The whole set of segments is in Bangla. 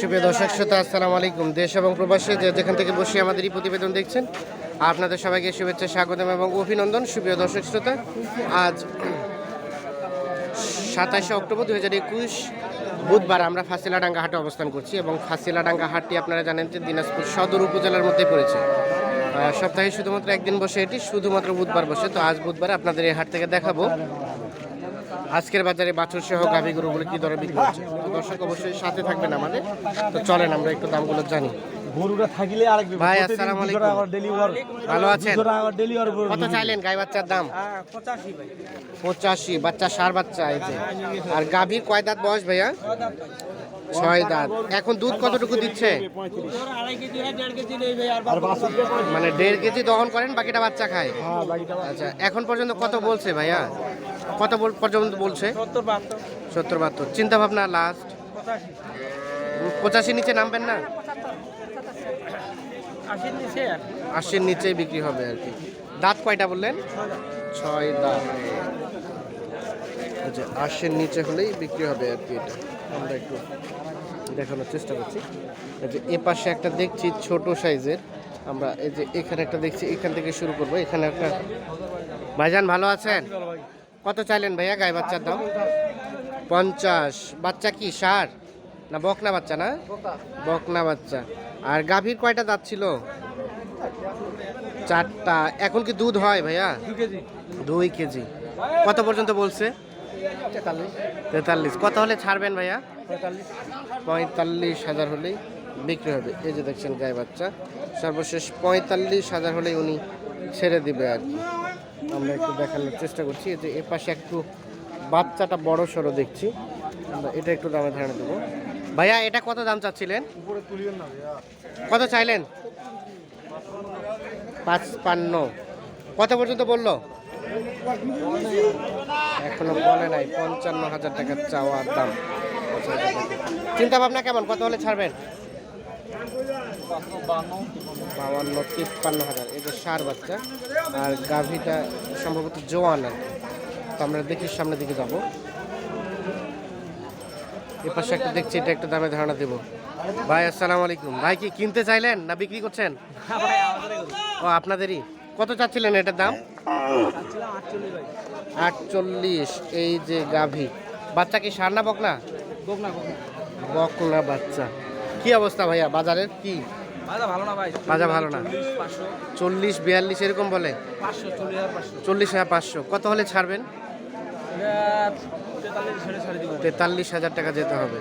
সুপ্রিয় দর্শক শ্রোতা, আসসালামু আলাইকুম। দেশ এবং প্রবাসে যে যেখান থেকে বসে আমাদের এই প্রতিবেদন দেখছেন, আপনাদের সবাইকে শুভেচ্ছা, স্বাগতম এবং অভিনন্দন। সুপ্রিয় দর্শক শ্রোতা, আজ সাতাশে অক্টোবর দু হাজার একুশ বুধবার আমরা ফাঁসিলাডাঙ্গা হাটে অবস্থান করছি এবং ফাঁসিলাডাঙ্গা হাটটি আপনারা জানেন যে দিনাজপুর সদর উপজেলার মধ্যে পড়েছে। সপ্তাহে শুধুমাত্র একদিন বসে এটি, শুধুমাত্র বুধবার বসে। তো আজ বুধবার আপনাদের এই হাট থেকে দেখাবো। আজকের বাজারে বাছুর সহ গাভী গরুগুলো কি দরে বিক্রি হচ্ছে দর্শক অবশ্যই সাথে থাকবেন আমাদের তো চলেন আমরা একটু দামগুলো জানি গরুটা থাকলে আরেক। ভাই, আসসালামু আলাইকুম। deliver। ভালো আছেন? 200 টাকা করে কত চাইলেন গাই বাচ্চার দাম পঁচাশি বাচ্চা সার বাচ্চা এই যে আর গাভীর কয় দাঁত বয়স ভাইয়া ছয় দাঁত এখন দুধ কতটুকু দিচ্ছে। মানে দেড় কেজি দহন করেন বাকিটা বাচ্চা খায় হ্যাঁ। আচ্ছা এখন পর্যন্ত কত বলছে ভাইয়া কত বল- পর্যন্ত বলছে। সত্তর বাহাত্তর। চিন্তা ভাবনা লাস্ট পঁচাশি। নিচে নামবেন না? আশির নিচেই বিক্রি হবে আর কি। দাঁত কয়টা বললেন? ছয় দাঁত। আচ্ছা আশির নিচে হলেই বিক্রি হবে আর কি এটা। আমরা একটু দেখানোর চেষ্টা করছি। যে এ পাশে একটা দেখছি ছোট সাইজের। আমরা এই যে এখানে একটা দেখছি এখান থেকে শুরু করব। এখানে একটা ভাইজান ভালো আছেন? কত চাইলেন ভাইয়া গায়ে বাচ্চার দাম? পঞ্চাশ। বাচ্চা কি সার? না বকনা বাচ্চা না? বকনা বাচ্চা। আর গাভীর কয়টা দাঁত ছিল? চারটা। এখন কি দুধ হয় ভাইয়া? দুই কেজি। কত পর্যন্ত বলছে? তেতাল্লিশ। কত হলে ছাড়বেন ভাইয়া? পঁয়তাল্লিশ হাজার হলেই বিক্রি হবে। এই যে দেখছেন গায়ে বাচ্চা। সর্বশেষ পঁয়তাল্লিশ হাজার হলেই উনি ছেড়ে দিবে আর কি। একটু দেখানোর চেষ্টা করছি। এই যে এ পাশে একটু বাচ্চাটা বড় সড়ো দেখছি। আমরা এটা একটু দামে ধারণা দেবো। ভাইয়া এটা কত দাম চাচ্ছিলেন? কত চাইলেন? পাঁচ পান্ন কত পর্যন্ত বলল? এখনও বলে নাই পঞ্চান্ন হাজার টাকার চাওয়ার দাম। চিন্তা ভাবনা কেমন? কত হলে ছাড়বেন? বাউান্ন তিপ্পান্ন হাজার। এটা সার বাচ্চা আর গাভীটা সম্ভবত জোয়ান আর তো আমরা দেখি সামনের দিকে যাব। এ পাশে একটা দেখছি এটা একটা দামে ধারণা দেব। ভাই আসসালামু আলাইকুম। ভাই কি কিনতে চাইলেন না বিক্রি করছেন? ও আপনাদেরই। কত চাচ্ছিলেন এটার দাম? আটচল্লিশ। এই যে গাভী। বাচ্চা কি সার না বকনা। বকনা বাচ্চা। কি অবস্থা ভাইয়া? বাজারের কি? বাজার ভালো না চল্লিশ বিয়াল্লিশ এরকম বলে? চল্লিশ হাজার পাঁচশো। কত হলে ছাড়বেন? তেতাল্লিশ হাজার টাকা যেতে হবে।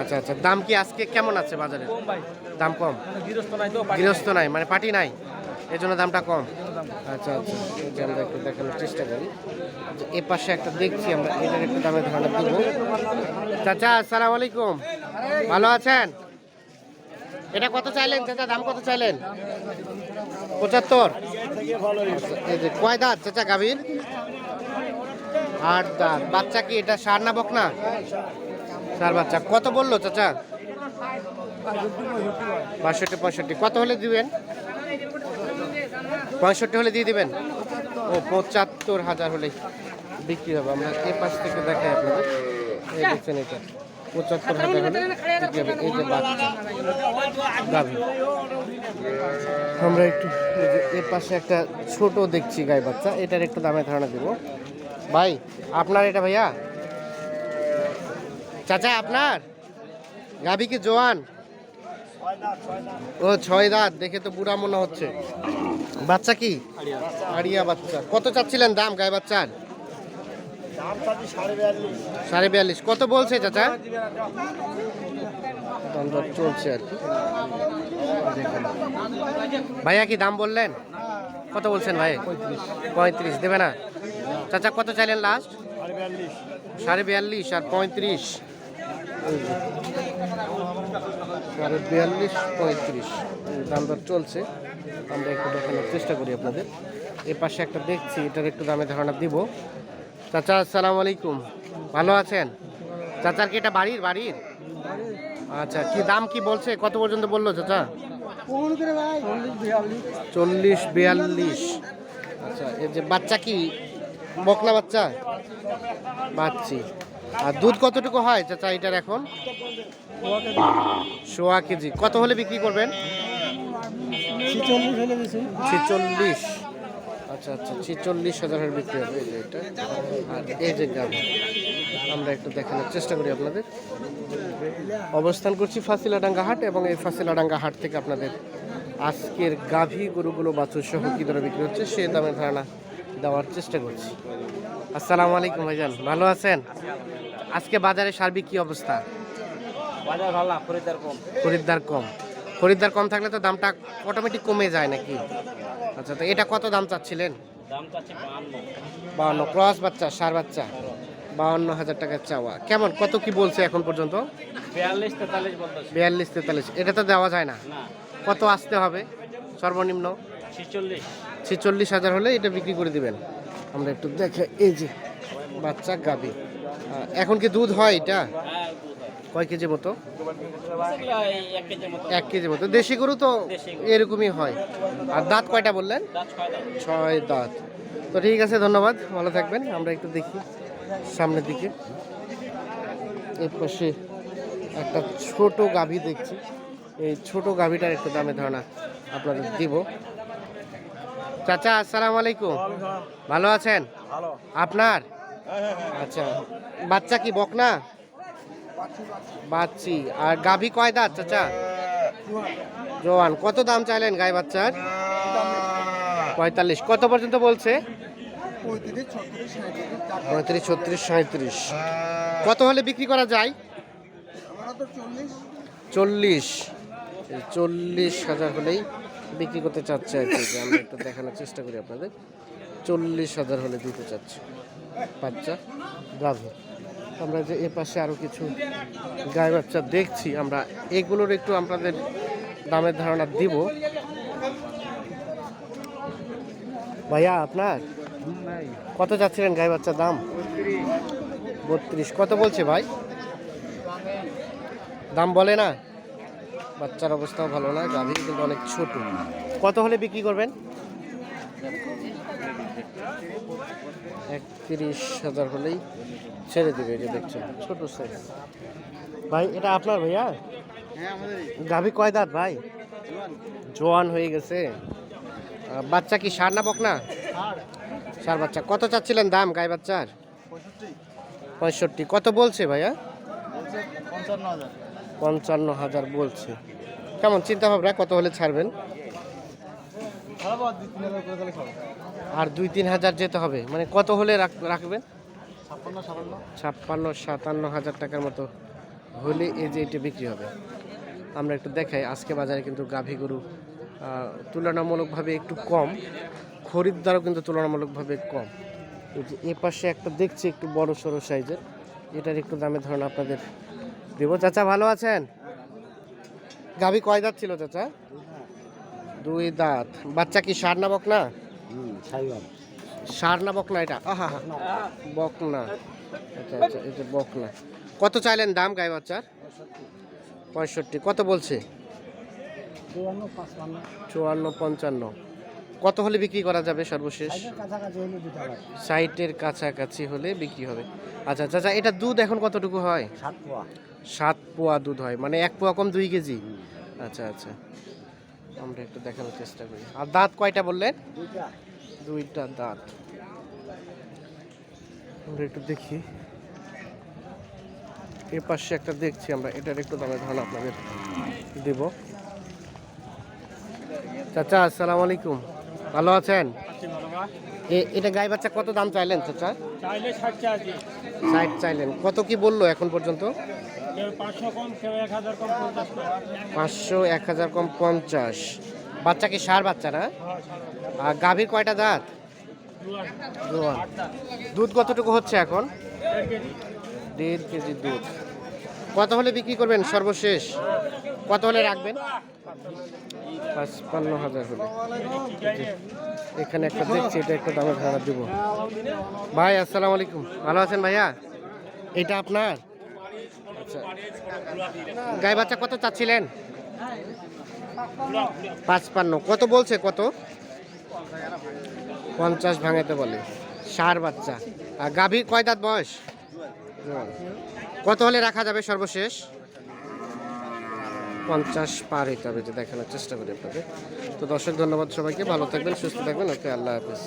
আচ্ছা আচ্ছা। দাম কি আজকে কেমন আছে বাজারে? দাম কম? গৃহস্থ নাই মানে পার্টি নাই? এই জন্য দামটা কম? আচ্ছা আচ্ছা। যে আমরা একটু দেখানোর চেষ্টা করি। এ পাশে একটা দেখছি আমরা এটার একটু দামের ধারণা দিব। চাচা আসসালামু আলাইকুম। ভালো আছেন? এটা কত চাইলেন, চাচা? দাম কত চাইলেন? পঁচাত্তর। কয় দাঁত, চাচা গাভীর? আট দাঁত। বাচ্চা কি এটা সার না বকনা? সার বাচ্চা। কত বলল, চাচা? বাষট্টি, পঁয়ষট্টি। কত হলে দিবেন? পঁয়ষট্টি হলে দিয়ে দিবেন? ও, পঁচাত্তর হাজার হলে বিক্রি হবে। আমরা এ পাশ থেকে দেখাই আপনাদের। এই দেখছেন এটা। পঁচাত্তর হাজার এই যে গাভী। আমরা একটু এর পাশে একটা ছোট দেখছি গাই বাচ্চা, এটার একটু দামে ধারণা দেব। ভাই, আপনার এটা ভাইয়া? চাচা, আপনার? গাভী কি জোয়ান? ও, ছয় দাঁত, দেখে তো বুড়া মনে হচ্ছে। বাচ্চা কি? আড়িয়া। বাচ্চা। কত চাচ্ছিলেন দাম গায়ে বাচ্চার? সাড়ে বিয়াল্লিশ। কত বলছে চাচা? চলছে আর কি। ভাইয়া কি দাম বললেন? কত বলছেন ভাই? পঁয়ত্রিশ। দেবে না? চাচা কত চাইলেন লাস্ট সাড়ে বিয়াল্লিশ। আর পঁয়ত্রিশ। সাড়ে বিয়াল্লিশ পঁয়ত্রিশ। দাম দর চলছে। আমরা একটু দেখানোর চেষ্টা করি আপনাদের। এ পাশে একটা দেখছি এটার একটু দামে ধারণা দিব। চাচা, আসসালামু আলাইকুম। ভালো আছেন? চাচার কি এটা বাড়ির বাড়ির? আচ্ছা কি দাম কি বলছে? কত পর্যন্ত বলল চাচা? চল্লিশ বিয়াল্লিশ। আচ্ছা এর যে বাচ্চা কি? বকনা বাচ্চা? বাচ্চি। আর দুধ কতটুকু হয় চাচা এটার এখন? সোয়া কেজি। কত হলে বিক্রি করবেন? ছিচল্লিশ। আচ্ছা আচ্ছা ছিচল্লিশ হাজারের বিক্রি হবে এই যে এটা। আর এই যে গাভি আমরা একটু দেখানোর চেষ্টা করি আপনাদের। অবস্থান করছি ফাসিলাডাঙ্গা হাট এবং এই ফাসিলাডাঙ্গা হাট থেকে আপনাদের আজকের গাভী গরুগুলো বাছুর সহ কী দরে বিক্রি হচ্ছে সে দামের ধারণা দেওয়ার চেষ্টা করছি। আসসালামু আলাইকুম ভাইজান ভালো আছেন? আজকে বাজারে সার্বিক কি অবস্থা? বাজার ভালো খরিদ্দার কম। খরিদ্দার কম। খরিদ্দার কম থাকলে তো দামটা অটোমেটিক কমে যায় নাকি? আচ্ছা তো এটা কত দাম চাচ্ছিলেন? বাউন্ন ক্রস বাচ্চা সার বাচ্চা বাউন্ন হাজার টাকার চাওয়া। কেমন? কত কি বলছে এখন পর্যন্ত? বিয়াল্লিশ তেতাল্লিশ এটা তো দেওয়া যায় না। কত আসতে হবে? সর্বনিম্ন? ছিচল্লিশ। হাজার হলে এটা বিক্রি করে দিবেন। আমরা একটু দেখে এই যে বাচ্চা গাবি। এখন কি দুধ হয় এটা? হ্যাঁ। কয় কেজি মতো? এক কেজির মতো। এক কেজি মতো। দেশি গরু তো। এরকমই হয়। আর দাঁত কয়টা বললেন? দাঁত ছয় দাঁত। তো ঠিক আছে ধন্যবাদ। ভালো থাকবেন। আমরা একটু দেখি সামনের দিকে। এর পাশে একটা ছোট গাভী দেখছি। এই ছোট গাভীটার একটু দামে ধারণা আপনাদের দিব। চাচা আসসালামু আলাইকুম। ভালো আছেন? আপনার? আচ্ছা। বাচ্চা কি বকনা? বাচ্চি। আর গাভী কয় দাঁত, চাচা? জোয়ান। কত দাম চাইলেন গায়ে বাচ্চার? পঁয়তাল্লিশ। কত পর্যন্ত বলছে? পঁয়ত্রিশ, ছত্রিশ সাঁত্রিশ কত হলে বিক্রি করা যায়? চল্লিশ। চল্লিশ হাজার হলেই বিক্রি করতে চাচ্ছে আর কি। যে আমরা একটু দেখানোর চেষ্টা করি আপনাদের। চল্লিশ হাজার হলে দিতে চাচ্ছে। বাচ্চা, গাভী। আমরা যে এ পাশে আরও কিছু গায়ে বাচ্চা দেখছি, আমরা এগুলোর একটু আপনাদের দামের ধারণা দিব। ভাইয়া, আপনার? কত যাচ্ছিলেন গায়ে বাচ্চার দাম? বত্রিশ। কত বলছে ভাই? দাম বলে না? বাচ্চার অবস্থাও ভালো না গাভী কিন্তু অনেক ছোট। কত হলে বিক্রি করবেন? একত্রিশ হাজার হলেই ছেড়ে দেবে এটা দেখছেন ছোট সাইজ ভাই এটা আপনার ভাইয়া? গাভী কয় দাঁত ভাই? জোয়ান। হয়ে গেছে। বাচ্চা কি সার না বক না সার বাচ্চা। কত চাচ্ছিলেন দাম গায়ে বাচ্চার? পঁয়ষট্টি। কত বলছে ভাইয়া? পঞ্চান্ন হাজার। বলছে। কেমন চিন্তা ভাবনা কত হলে ছাড়বেন? আর দুই তিন হাজার যেতে হবে। মানে কত হলে রাখ- রাখবেন? ছাপ্পান্ন সাতান্ন। হাজার টাকার মতো হলে এই যে এটা বিক্রি হবে। আমরা একটু দেখাই আজকে বাজারে কিন্তু গাভী গরু তুলনামূলকভাবে একটু কম। খরিদ্দারও কিন্তু তুলনামূলকভাবে কম। এই যে এ পাশে একটা দেখছি একটু বড় সড়ো সাইজের। এটার একটু দামে ধরুন আপনাদের দেবো। চাচা ভালো আছেন? গাভী কয় দাঁত ছিল চাচা? দুই দাঁত। বাচ্চা কি সার না বক না সার না বক না এটা? আহা হা বক না আচ্ছা আচ্ছা এটা বক না কত চাইলেন দাম গায়ে বাচ্চার? পঁয়ষট্টি। কত বলছে? চুয়ান্ন পঞ্চান্ন। কত হলে বিক্রি করা যাবে সর্বশেষ? ষাটের কাছাকাছি হলে বিক্রি হবে। আচ্ছা আচ্ছা আচ্ছা এটা দুধ এখন কতটুকু হয়? সাত পোয়া। সাত পোয়া দুধ হয়। মানে এক পোয়া কম দুই কেজি? আচ্ছা আচ্ছা। আমরা একটু দেখানোর চেষ্টা করি। আর দাঁত কয়টা বললেন? দুইটা দাঁত। আমরা একটু দেখি। এ পাশে একটা দেখছি আমরা এটার একটু দামের ধারণা আপনাদের দেব। চাচা আসসালামু আলাইকুম। ভালো আছেন? এটা গাই বাচ্চা কত দাম চাইলেন চাচা? ষাট চাইলেন। কত কি বলল এখন পর্যন্ত? পাঁচশো এক হাজার কম পঞ্চাশ বাচ্চা কি সার বাচ্চা না? আর গাভীর কয়টা দাঁত। দুধ কতটুকু হচ্ছে এখন? দেড় কেজি দুধ। কত হলে বিক্রি করবেন সর্বশেষ? কত হলে রাখবেন? পাঁচপান্ন হাজার হলে। এখানে একটা দেখছি, এটা একটা দামের ধারণা দিব। ভাই, আসসালামু আলাইকুম। ভালো আছেন ভাইয়া? এটা আপনার? আচ্ছা। গাই বাচ্চা কত চাচ্ছিলেন? পাঁচপান্ন। কত বলছে, কত? পঞ্চাশ ভাঙাতে বলে। সার বাচ্চা। আর গাভীর কয় দাঁত বয়স? কত হলে রাখা যাবে সর্বশেষ? পঞ্চাশ পার হইতে হবে যে দেখানোর চেষ্টা করি আপনাদের। তো দর্শক, ধন্যবাদ সবাইকে। ভালো থাকবেন, সুস্থ থাকবেন। ওকে, আল্লাহ হাফিজ।